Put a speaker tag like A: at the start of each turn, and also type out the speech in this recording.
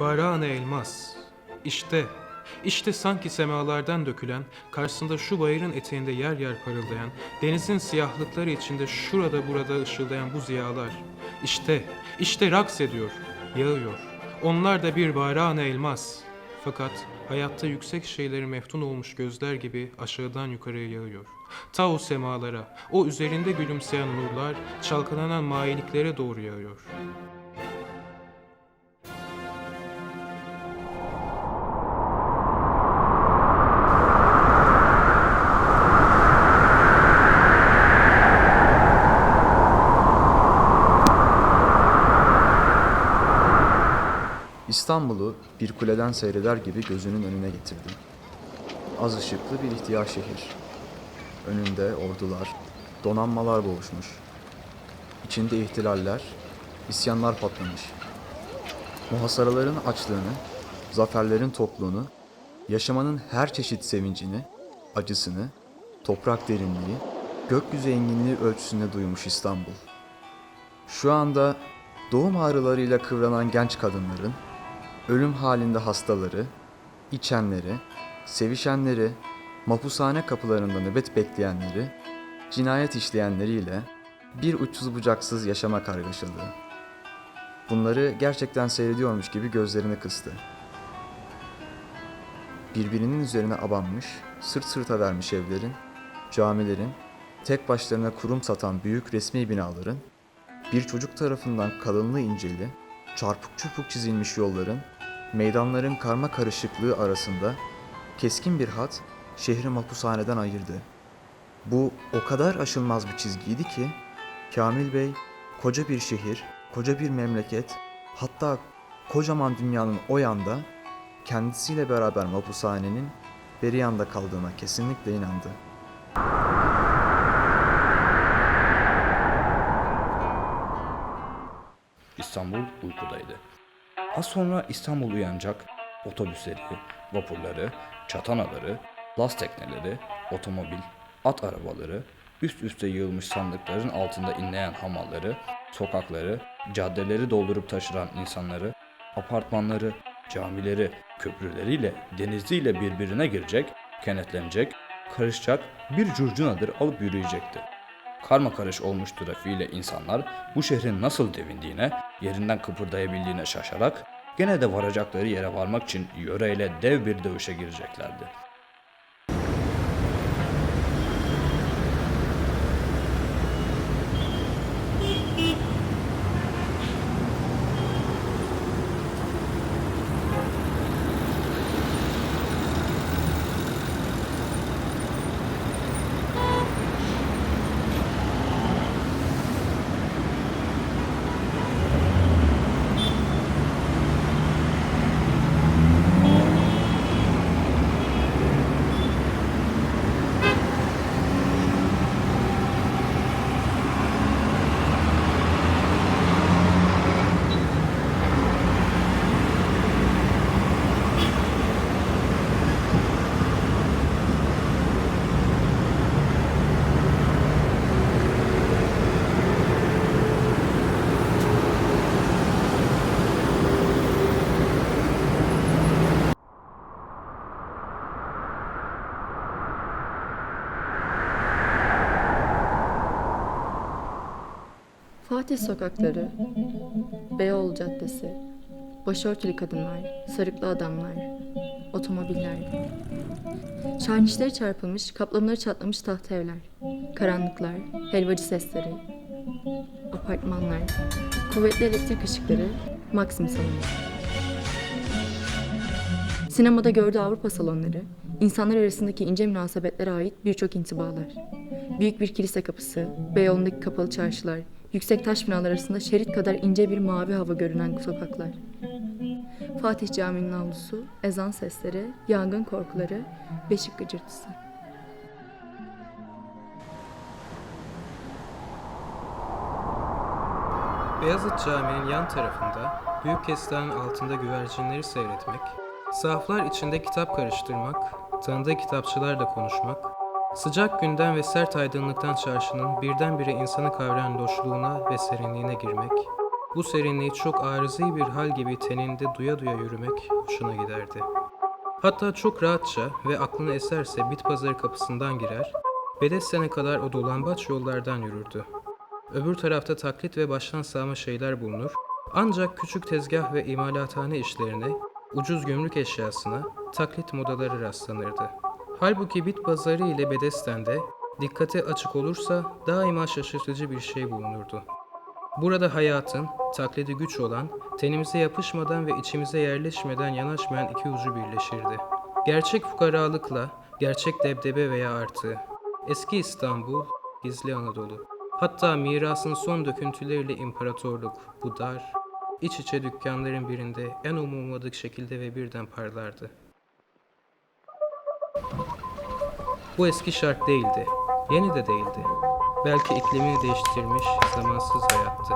A: bayrağına elmas. İşte, işte sanki semalardan dökülen, karşısında şu bayırın eteğinde yer yer parıldayan, denizin siyahlıkları içinde şurada burada ışıldayan bu ziyalar. İşte, işte raks ediyor, yağıyor. Onlar da bir bayrağına elmas. Fakat hayatta yüksek şeyleri meftun olmuş gözler gibi aşağıdan yukarıya yağıyor. Ta o semalara, o üzerinde gülümseyen nurlar, çalkalanan mailiklere doğru yağıyor.
B: İstanbul'u bir kuleden seyreder gibi gözünün önüne getirdi. Az ışıklı bir ihtiyar şehir. Önünde ordular, donanmalar boğuşmuş. İçinde ihtilaller, isyanlar patlamış. Muhasaraların açlığını, zaferlerin tokluğunu, yaşamanın her çeşit sevincini, acısını, toprak derinliği, gökyüzü enginliği ölçüsünde duymuş İstanbul. Şu anda doğum ağrılarıyla kıvranan genç kadınların, ölüm halinde hastaları, içenleri, sevişenleri, mapushane kapılarında nöbet bekleyenleri, cinayet işleyenleriyle bir uçsuz bucaksız yaşama kargaşalığı. Bunları gerçekten seyrediyormuş gibi gözlerini kıstı. Birbirinin üzerine abanmış, sırt sırta vermiş evlerin, camilerin, tek başlarına kurum satan büyük resmi binaların, bir çocuk tarafından kalınlığı inceli, çarpık çırpık çizilmiş yolların, meydanların karma karışıklığı arasında keskin bir hat şehri mahpushaneden ayırdı. Bu o kadar aşılmaz bir çizgiydi ki Kamil Bey koca bir şehir, koca bir memleket, hatta kocaman dünyanın o yanda kendisiyle beraber mahpushanenin beri yanda kaldığına kesinlikle inandı.
C: İstanbul uykudaydı. Az sonra İstanbul uyanacak, otobüsleri, vapurları, çatanaları, laz tekneleri, otomobil, at arabaları, üst üste yığılmış sandıkların altında inleyen hamalları, sokakları, caddeleri doldurup taşıran insanları, apartmanları, camileri, köprüleriyle, deniziyle birbirine girecek, kenetlenecek, karışacak bir curcunadır alıp yürüyecekti. Karma karış olmuş trafiğiyle insanlar bu şehrin nasıl devindiğine, yerinden kıpırdayabildiğine şaşarak gene de varacakları yere varmak için yöreyle dev bir dövüşe gireceklerdi.
D: Fatih sokakları, Beyoğlu Caddesi, başörtülü kadınlar, sarıklı adamlar, otomobiller. Şarnişleri çarpılmış, kaplanları çatlamış tahta evler, karanlıklar, helvacı sesleri, apartmanlar, kuvvetli elektrik ışıkları, Maxim salonu. Sinemada gördüğü Avrupa salonları, insanlar arasındaki ince münasebetlere ait birçok intibalar. Büyük bir kilise kapısı, Beyoğlu'ndaki kapalı çarşılar, yüksek taş binalar arasında şerit kadar ince bir mavi hava görünen sokaklar. Fatih Camii'nin avlusu, ezan sesleri, yangın korkuları, beşik gıcırtısı.
A: Beyazıt Camii'nin yan tarafında büyük kestanenin altında güvercinleri seyretmek, sahaflar içinde kitap karıştırmak, tanıdığı kitapçılarla konuşmak, sıcak günden ve sert aydınlıktan çarşının birdenbire insanı kavrayan loşluğuna ve serinliğine girmek, bu serinliği çok arızi bir hal gibi teninde duya duya yürümek hoşuna giderdi. Hatta çok rahatça ve aklına eserse bit pazarı kapısından girer, Bedesten'e kadar o dolambaç yollardan yürürdü. Öbür tarafta taklit ve baştan sağma şeyler bulunur, ancak küçük tezgah ve imalathane işlerine, ucuz gümrük eşyasına, taklit modaları rastlanırdı. Halbuki bit pazarı ile Bedesten'de dikkate açık olursa daima şaşırtıcı bir şey bulunurdu. Burada hayatın, taklidi güç olan, tenimize yapışmadan ve içimize yerleşmeden yanaşmayan iki ucu birleşirdi. Gerçek fukaralıkla, gerçek debdebe veya artı. Eski İstanbul, gizli Anadolu. Hatta mirasın son döküntüleriyle imparatorluk, bu dar, iç içe dükkanların birinde en umulmadık şekilde ve birden parlardı. Bu eski şark değildi, yeni de değildi. Belki iklimini değiştirmiş zamansız hayattı.